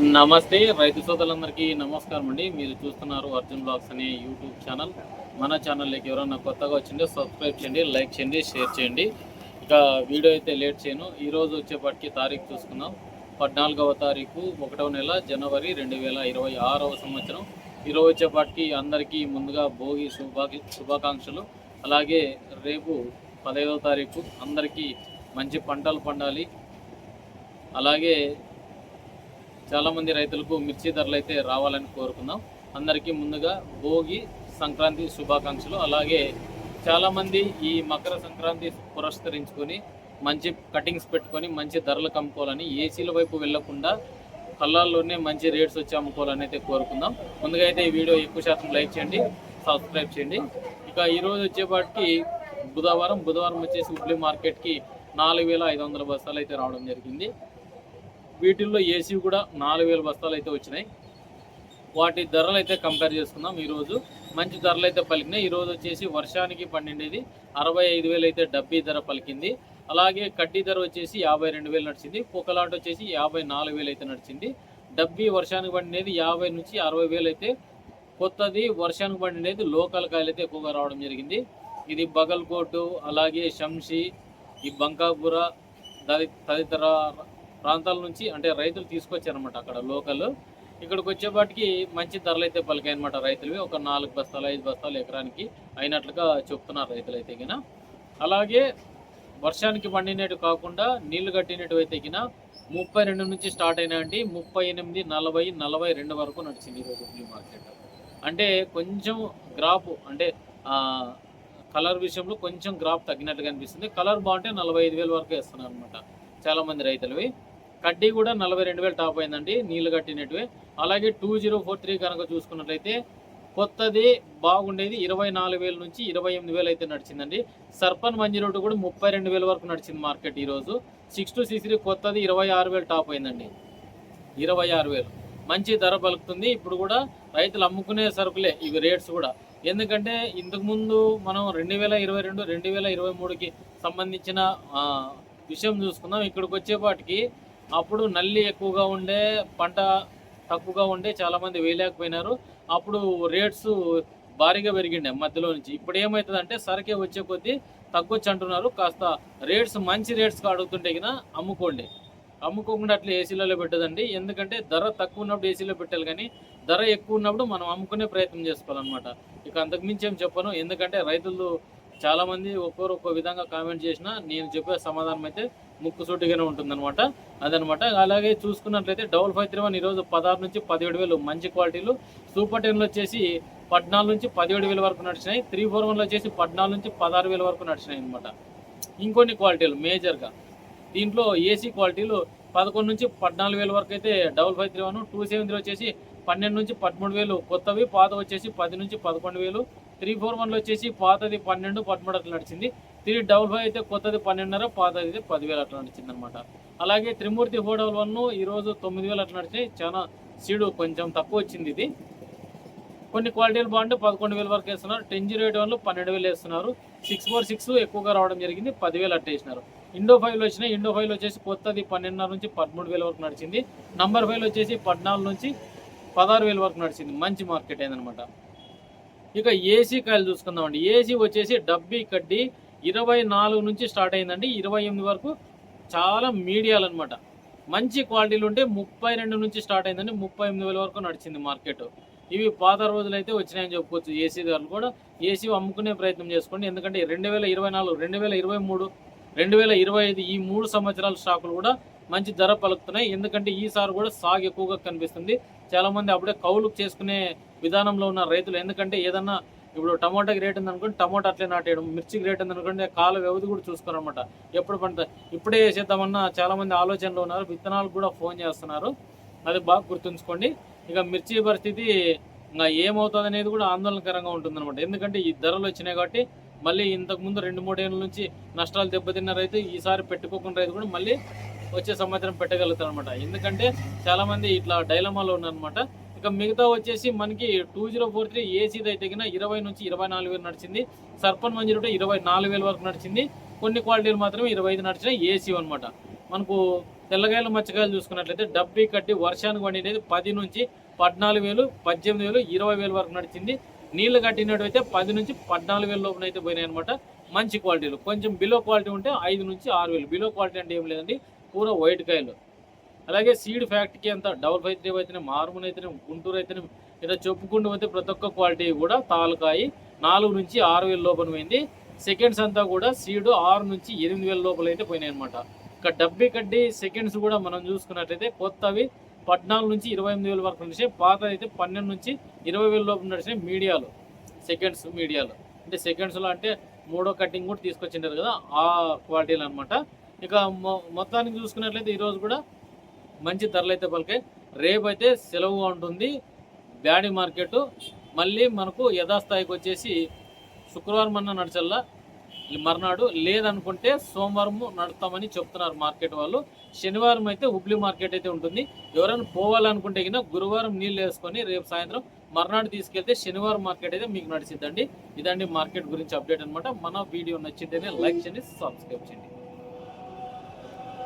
నమస్తే రైతు సోదరులందరికీ నమస్కారం అండి. మీరు చూస్తున్నారు అర్జున్ బ్లాగ్స్ అనే యూట్యూబ్ ఛానల్. మన ఛానల్లోకి ఎవరైనా కొత్తగా వచ్చిందో సబ్స్క్రైబ్ చేయండి లైక్ చేయండి షేర్ చేయండి. ఇక వీడియో అయితే లేట్ చేయను. ఈరోజు వచ్చేపటికి తారీఖు చూసుకుందాం. పద్నాలుగవ తారీఖు ఒకటవ నెల జనవరి రెండు వేల ఇరవై ఆరవ సంవత్సరం. ఈరోజు వచ్చేపటికి అందరికీ ముందుగా భోగి శుభాకి శుభాకాంక్షలు. అలాగే రేపు పదహైదవ తారీఖు అందరికీ మంచి పంటలు పండాలి. అలాగే చాలామంది రైతులకు మిర్చి ధరలు అయితే రావాలని కోరుకుందాం. అందరికీ ముందుగా భోగి సంక్రాంతి శుభాకాంక్షలు. అలాగే చాలామంది ఈ మకర సంక్రాంతి పురస్కరించుకొని మంచి కటింగ్స్ పెట్టుకొని మంచి ధరలకు అమ్ముకోవాలని ఏసీల వైపు వెళ్ళకుండా కళ్ళల్లోనే మంచి రేట్స్ వచ్చి అమ్ముకోవాలని అయితే కోరుకుందాం. ముందుగా అయితే ఈ వీడియో ఎక్కువ శాతం లైక్ చేయండి సబ్స్క్రైబ్ చేయండి. ఇక ఈరోజు వచ్చేపాటికి బుధవారం బుధవారం వచ్చేసి ఉబ్లీ మార్కెట్కి నాలుగు వేల ఐదు వందల బస్తాలు అయితే రావడం జరిగింది. వీటిల్లో ఏసీ కూడా నాలుగు వేల బస్తాలు అయితే వచ్చినాయి. వాటి ధరలు అయితే కంపేర్ చేసుకుందాం. ఈరోజు మంచి ధరలు అయితే పలికినాయి. ఈరోజు వచ్చేసి వర్షానికి పండిండేది అరవై ఐదు వేలు అయితే డబ్బీ ధర పలికింది. అలాగే కడ్డీ ధర వచ్చేసి యాభై రెండు వేలు నడిచింది. పొకలాట్ వచ్చేసి యాభై నాలుగు వేలు అయితే నడిచింది. డబ్బీ వర్షానికి పండినది యాభై నుంచి అరవై వేలు అయితే కొత్తది. వర్షానికి పండినది లోకల్ కాయలు అయితే ఎక్కువగా రావడం జరిగింది. ఇది బగల్కోటు అలాగే శంషి ఈ బంకాపుర తదితర ప్రాంతాల నుంచి అంటే రైతులు తీసుకొచ్చారనమాట అక్కడ లోకల్. ఇక్కడికి వచ్చేపాటికి మంచి ధరలు అయితే పలికాయి అనమాట రైతులవి. ఒక నాలుగు బస్తాలు ఐదు బస్తాలు ఎకరానికి అయినట్లుగా చెప్తున్నారు రైతులు అయితే గిన. అలాగే వర్షానికి పండినట్టు కాకుండా నీళ్ళు కట్టినట్టు అయితే గిన ముప్పై రెండు నుంచి స్టార్ట్ అయినాయండి. ముప్పై ఎనిమిది నలభై నలభై రెండు వరకు నడిచింది ఈరోజు హుబ్లీ మార్కెట్ అంటే కొంచెం గ్రాప్ అంటే కలర్ విషయంలో కొంచెం గ్రాప్ తగ్గినట్టుగా అనిపిస్తుంది. కలర్ బాగుంటే నలభై ఐదు వేల వరకు వేస్తున్నారు అనమాట చాలామంది రైతులవి. కడ్డీ కూడా నలభై రెండు వేలు టాప్ అయిందండి నీళ్ళు కట్టినట్టువే. అలాగే టూ జీరో ఫోర్ త్రీ కనుక చూసుకున్నట్లయితే కొత్తది బాగుండేది ఇరవై నాలుగు వేల నుంచి ఇరవై ఎనిమిది వేలు అయితే నడిచిందండి. సర్పన్ మంజీ రోడ్డు కూడా ముప్పై రెండు వేల వరకు నడిచింది మార్కెట్ ఈరోజు. సిక్స్ టు సిక్స్ కొత్తది ఇరవై ఆరు వేలు టాప్ అయిందండి. ఇరవై ఆరు వేలు. మంచి ధర పలుకుతుంది. ఇప్పుడు కూడా రైతులు అమ్ముకునే సరుకులే ఇవి రేట్స్ కూడా. ఎందుకంటే ఇంతకుముందు మనం రెండు వేల ఇరవై రెండు రెండు వేల ఇరవై మూడుకి సంబంధించిన విషయం చూసుకుందాం. ఇక్కడికి వచ్చేపాటికి అప్పుడు నల్లి ఎక్కువగా ఉండే పంట తక్కువగా ఉండే చాలామంది వేయలేకపోయినారు. అప్పుడు రేట్స్ భారీగా పెరిగిండే మధ్యలో నుంచి. ఇప్పుడు ఏమవుతుందంటే సరకే వచ్చే కొద్దీ తగ్గొచ్చు అంటున్నారు. కాస్త రేట్స్ మంచి రేట్స్కి అడుగుతుంటే కదా అమ్ముకోండి. అమ్ముకోకుండా అట్లా ఏసీలలో పెట్టదండి. ఎందుకంటే ధర తక్కువ ఉన్నప్పుడు ఏసీలో పెట్టాలి కానీ ధర ఎక్కువ ఉన్నప్పుడు మనం అమ్ముకునే ప్రయత్నం చేసుకోవాలన్నమాట. ఇక అంతకుమించి ఏం చెప్పను. ఎందుకంటే రైతులు చాలా మంది ఒక్కొరు ఒక్కో విధంగా కామెంట్ చేసినా నేను చెప్పే సమాధానం అయితే ముక్కుసూటిగానే ఉంటుందన్నమాట. అదనమాట అలాగే చూసుకున్నట్లయితే డబుల్ ఫైవ్ త్రీ వన్ ఈరోజు పదహారు నుంచి పదిహేడు వేలు మంచి క్వాలిటీలు. సూపర్ టెన్లో వచ్చేసి పద్నాలుగు నుంచి పదిహేడు వేల వరకు నడిచినాయి. త్రీ ఫోర్ వన్లో వచ్చేసి పద్నాలుగు నుంచి పదహారు వేల వరకు నడిచినాయి అనమాట ఇంకొన్ని క్వాలిటీలు మేజర్గా దీంట్లో ఏసీ క్వాలిటీలు పదకొండు నుంచి పద్నాలుగు వేల వరకు అయితే double five three one two seven three వచ్చేసి పన్నెండు నుంచి పదమూడు వేలు కొత్తవి. పాత వచ్చేసి పది నుంచి పదకొండు వేలు. త్రీ ఫోర్ వన్లో వచ్చేసి పాతది పన్నెండు పదమూడు అట్లా నడిచింది. త్రీ డబుల్ ఫైవ్ అయితే కొత్తది పన్నెండున్నర పాతది అయితే పదివేలు అట్లా నడిచింది అనమాట అలాగే త్రిమూర్తి ఫోర్ డబుల్ వన్ ఈరోజు తొమ్మిది వేలు అట్లా నడిచినాయి చాలా సీడు కొంచెం తక్కువ వచ్చింది ఇది. కొన్ని క్వాలిటీలు బాగుంటే పదకొండు వేల వరకు వేస్తున్నారు. టెన్ జీరో ఎయిట్ వన్లు పన్నెండు వేలు వేస్తున్నారు. సిక్స్ ఫోర్ సిక్స్ ఎక్కువగా రావడం జరిగింది. పదివేలు అట్టేసినారు ఇండో ఫైవ్లో వచ్చినాయి. ఇండో ఫైవ్లో వచ్చేసి కొత్తది పన్నెండున్నర నుంచి పదమూడు వేల వరకు నడిచింది. నంబర్ ఫైవ్లో వచ్చేసి పద్నాలుగు నుంచి పదహారు వేల వరకు నడిచింది. మంచి మార్కెట్ అయిందనమాట. ఇక ఏసీ కాయలు చూసుకుందామండి. ఏసీ వచ్చేసి డబ్బీ కడ్డీ ఇరవై నాలుగు నుంచి స్టార్ట్ అయిందండి. ఇరవై ఎనిమిది వరకు చాలా మీడియాలు అనమాట మంచి క్వాలిటీలు ఉంటే ముప్పై రెండు నుంచి స్టార్ట్ అయిందండి. ముప్పై ఎనిమిది వేల వరకు నడిచింది మార్కెట్. ఇవి పాత రోజులు అయితే వచ్చినాయని చెప్పుకోవచ్చు ఏసీ ధరలు కూడా. ఏసీ అమ్ముకునే ప్రయత్నం చేసుకోండి. ఎందుకంటే రెండు వేల ఇరవై నాలుగు రెండు వేల ఇరవై మూడు రెండు వేల ఇరవై ఐదు ఈ మూడు సంవత్సరాల స్టాకులు కూడా మంచి ధర పలుకుతున్నాయి. ఎందుకంటే ఈసారి కూడా సాగు ఎక్కువగా కనిపిస్తుంది. చాలా మంది అప్పుడే కౌలు చేసుకునే విధానంలో ఉన్న రైతులు. ఎందుకంటే ఏదన్నా ఇప్పుడు టమాటాకి రేట్ ఉందనుకోండి టమాటా అట్లే నాటేయడం. మిర్చికి రేట్ ఉందనుకోండి కాల వ్యవధి కూడా చూసుకోరన్నమాట. ఎప్పుడు పంట ఇప్పుడే వేసేద్దామన్న చాలా మంది ఆలోచనలో ఉన్నారు. విత్తనాలు కూడా ఫోన్ చేస్తున్నారు. అది బాగా గుర్తుంచుకోండి. ఇక మిర్చి పరిస్థితి ఇంకా ఏమవుతుంది అనేది కూడా ఆందోళనకరంగా ఉంటుందన్నమాట. ఎందుకంటే ఈ ధరలు వచ్చినాయి కాబట్టి మళ్ళీ ఇంతకు ముందు రెండు మూడేళ్ళ నుంచి నష్టాలు దెబ్బతిన్న రైతు ఈసారి పెట్టుకోకుండా రైతు కూడా మళ్ళీ వచ్చే సంవత్సరం పెట్టగలుగుతారు అనమాట ఎందుకంటే చాలా మంది ఇట్లా డైలమాలో ఉన్నారనమాట ఇక మిగతా వచ్చేసి మనకి టూ జీరో ఫోర్ త్రీ ఏసీది అయితే కింద ఇరవై నుంచి ఇరవై నాలుగు వేలు నడిచింది. సర్పన్ మంజీ ఇరవై నాలుగు వేల వరకు నడిచింది. కొన్ని క్వాలిటీలు మాత్రం ఇరవై ఐదు నడిచినాయి ఏసీ అనమాట మనకు తెల్లగాయలు మచ్చకాయలు చూసుకున్నట్లయితే డబ్బీ కట్టి వర్షానికి వండినది పది నుంచి పద్నాలుగు వేలు పద్దెనిమిది వేలు ఇరవై వేలు వరకు నడిచింది. నీళ్ళు కట్టినట్టు అయితే పది నుంచి పద్నాలుగు వేల లోపల అయితే పోయినాయి అనమాట మంచి క్వాలిటీలు. కొంచెం బిలో క్వాలిటీ ఉంటే ఐదు నుంచి ఆరు వేలు. బిలో క్వాలిటీ అంటే ఏం లేదండి. పూర వైట్ కాయలు. అలాగే సీడ్ ఫ్యాక్టరీకి అంత డబుల్ ఫైవ్ త్రీ అయితేనే మారుమూన అయితేనే గుంటూరు అయితేనే ఇలా చెప్పుకుంటూ పోతే ప్రతి ఒక్క క్వాలిటీ కూడా తాలకాయి. నాలుగు నుంచి ఆరు వేల లోపల పోయింది. సెకండ్స్ అంతా కూడా సీడ్ ఆరు నుంచి ఎనిమిది వేల లోపల అయితే పోయినాయి అనమాట ఇక డబ్బి కడ్డి సెకండ్స్ కూడా మనం చూసుకున్నట్లయితే కొత్తవి పద్నాలుగు నుంచి ఇరవై ఎనిమిది వేల వరకు నడిచాయి. పాత అయితే పన్నెండు నుంచి ఇరవై వేల లోపల నడిచాయి మీడియాలు సెకండ్స్ మీడియాలు. అంటే సెకండ్స్లో అంటే మూడో కటింగ్ కూడా తీసుకొచ్చింటారు కదా ఆ క్వాలిటీలు అనమాట ఇక మొ- మొత్తానికి చూసుకున్నట్లయితే ఈరోజు కూడా మంచి ధరలు అయితే పలికాయి. రేపు అయితే సెలవుగా ఉంటుంది బ్యాడీ మార్కెట్ మళ్ళీ మనకు యథాస్థాయికి వచ్చేసి శుక్రవారం అన్న నడచల్లా. మర్నాడు లేదనుకుంటే సోమవారం నడుస్తామని చెప్తున్నారు మార్కెట్ వాళ్ళు. శనివారం అయితే హుబ్లీ మార్కెట్ అయితే ఉంటుంది. ఎవరైనా పోవాలనుకుంటే కింద గురువారం నీళ్ళు వేసుకొని రేపు సాయంత్రం మర్నాడు తీసుకెళ్తే శనివారం మార్కెట్ అయితే మీకు నడిచిద్దండి. ఇదండి మార్కెట్ గురించి అప్డేట్ అనమాట మన వీడియో నచ్చింటేనే లైక్ చేయండి సబ్స్క్రైబ్ చేయండి.